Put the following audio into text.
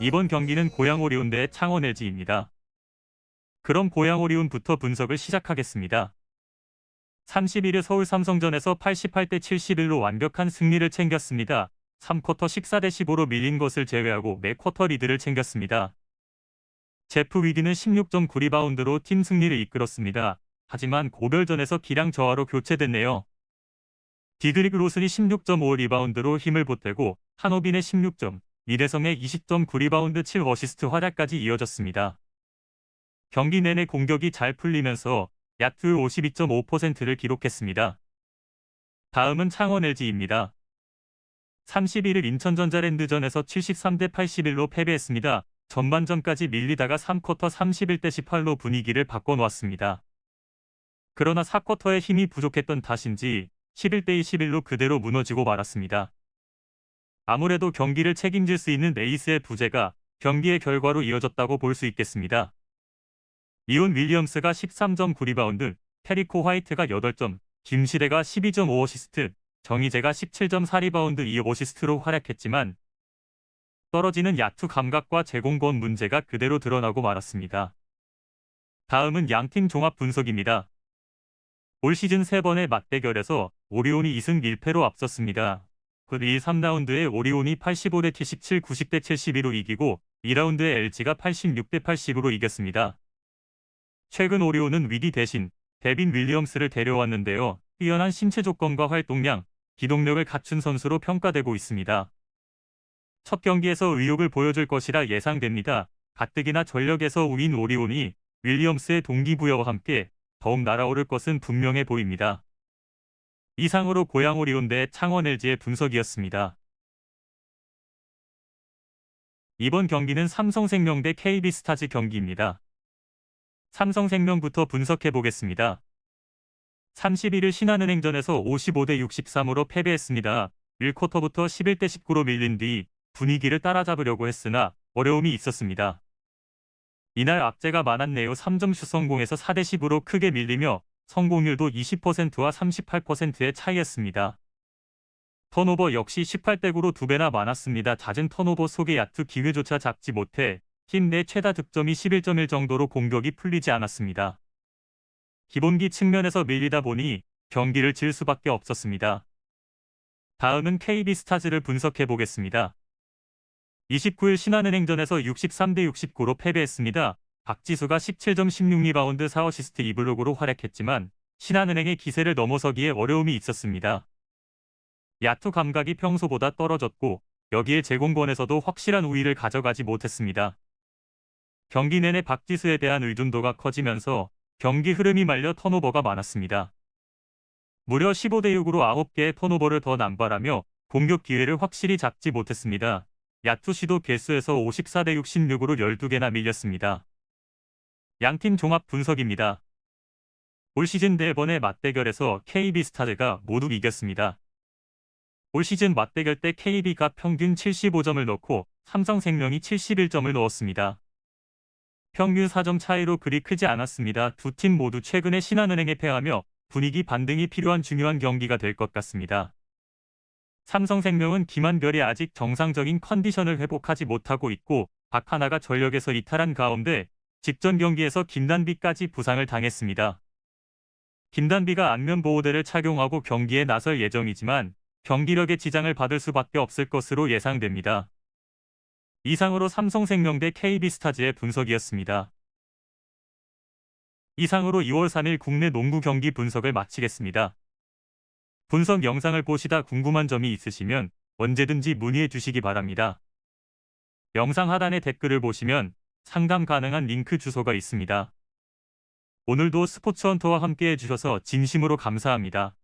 이번 경기는 고양 오리온 대 창원 LG입니다. 그럼 고양 오리온부터 분석을 시작하겠습니다. 31일 서울 삼성전에서 88대 71로 완벽한 승리를 챙겼습니다. 3쿼터 14대 15로 밀린 것을 제외하고 매쿼터 리드를 챙겼습니다. 제프 위디는 16.9리바운드로 팀 승리를 이끌었습니다. 하지만 고별전에서 기량 저하로 교체됐네요. 디드릭 로슨이 16.5 리바운드로 힘을 보태고 한호빈의 16점, 이대성의 20.9 리바운드 7 어시스트 활약까지 이어졌습니다. 경기 내내 공격이 잘 풀리면서 야투율 52.5%를 기록했습니다. 다음은 창원 LG입니다. 31일 인천전자랜드전에서 73대 81로 패배했습니다. 전반전까지 밀리다가 3쿼터 31대 18로 분위기를 바꿔놓았습니다. 그러나 4쿼터에 힘이 부족했던 탓인지 11대 21로 그대로 무너지고 말았습니다. 아무래도 경기를 책임질 수 있는 에이스의 부재가 경기의 결과로 이어졌다고 볼 수 있겠습니다. 이온 윌리엄스가 13.9 리바운드, 테리코 화이트가 8점, 김시대가 12.5 어시스트, 정희재가 17.4 리바운드 2 어시스트로 활약했지만 떨어지는 야투 감각과 제공권 문제가 그대로 드러나고 말았습니다. 다음은 양팀 종합 분석입니다. 올 시즌 3번의 맞대결에서 오리온이 2승 1패로 앞섰습니다. 그 1, 3라운드에 오리온이 85대 77, 90대 72로 이기고 2라운드에 LG가 86대 80으로 이겼습니다. 최근 오리온은 위디 대신 데빈 윌리엄스를 데려왔는데요. 뛰어난 신체 조건과 활동량, 기동력을 갖춘 선수로 평가되고 있습니다. 첫 경기에서 의욕을 보여줄 것이라 예상됩니다. 가뜩이나 전력에서 우인 오리온이 윌리엄스의 동기부여와 함께 더욱 날아오를 것은 분명해 보입니다. 이상으로 고양 오리온 대 창원 LG의 분석이었습니다. 이번 경기는 삼성생명 대 KB스타즈 경기입니다. 삼성생명부터 분석해 보겠습니다. 31일 신한은행전에서 55대 63으로 패배했습니다. 1쿼터부터 11대 19로 밀린 뒤 분위기를 따라잡으려고 했으나 어려움이 있었습니다. 이날 악재가 많았네요. 3점 슛 성공에서 4대 10으로 크게 밀리며 성공률도 20%와 38%의 차이였습니다. 턴오버 역시 18대 9로 두 배나 많았습니다. 잦은 턴오버 속에 야투 기회조차 잡지 못해 팀 내 최다 득점이 11.1 정도로 공격이 풀리지 않았습니다. 기본기 측면에서 밀리다 보니 경기를 질 수밖에 없었습니다. 다음은 KB스타즈를 분석해 보겠습니다. 29일 신한은행전에서 63대 69로 패배했습니다. 박지수가 17점 16 리바운드 4어시스트 2블록으로 활약했지만 신한은행의 기세를 넘어서기에 어려움이 있었습니다. 야투 감각이 평소보다 떨어졌고 여기에 제공권에서도 확실한 우위를 가져가지 못했습니다. 경기 내내 박지수에 대한 의존도가 커지면서 경기 흐름이 말려 턴오버가 많았습니다. 무려 15대 6으로 9개의 턴오버를 더 남발하며 공격 기회를 확실히 잡지 못했습니다. 야투 시도 개수에서 54대 66으로 12개나 밀렸습니다. 양팀 종합 분석입니다. 올 시즌 4번의 맞대결에서 KB스타즈가 모두 이겼습니다. 올 시즌 맞대결 때 KB가 평균 75점을 넣고 삼성생명이 71점을 넣었습니다. 평균 4점 차이로 그리 크지 않았습니다. 두 팀 모두 최근에 신한은행에 패하며 분위기 반등이 필요한 중요한 경기가 될 것 같습니다. 삼성생명은 김한별이 아직 정상적인 컨디션을 회복하지 못하고 있고 박하나가 전력에서 이탈한 가운데 직전 경기에서 김단비까지 부상을 당했습니다. 김단비가 안면 보호대를 착용하고 경기에 나설 예정이지만 경기력에 지장을 받을 수밖에 없을 것으로 예상됩니다. 이상으로 삼성생명 대 KB스타즈의 분석이었습니다. 이상으로 2월 3일 국내 농구 경기 분석을 마치겠습니다. 분석 영상을 보시다 궁금한 점이 있으시면 언제든지 문의해 주시기 바랍니다. 영상 하단의 댓글을 보시면 상담 가능한 링크 주소가 있습니다. 오늘도 스포츠헌터와 함께 해주셔서 진심으로 감사합니다.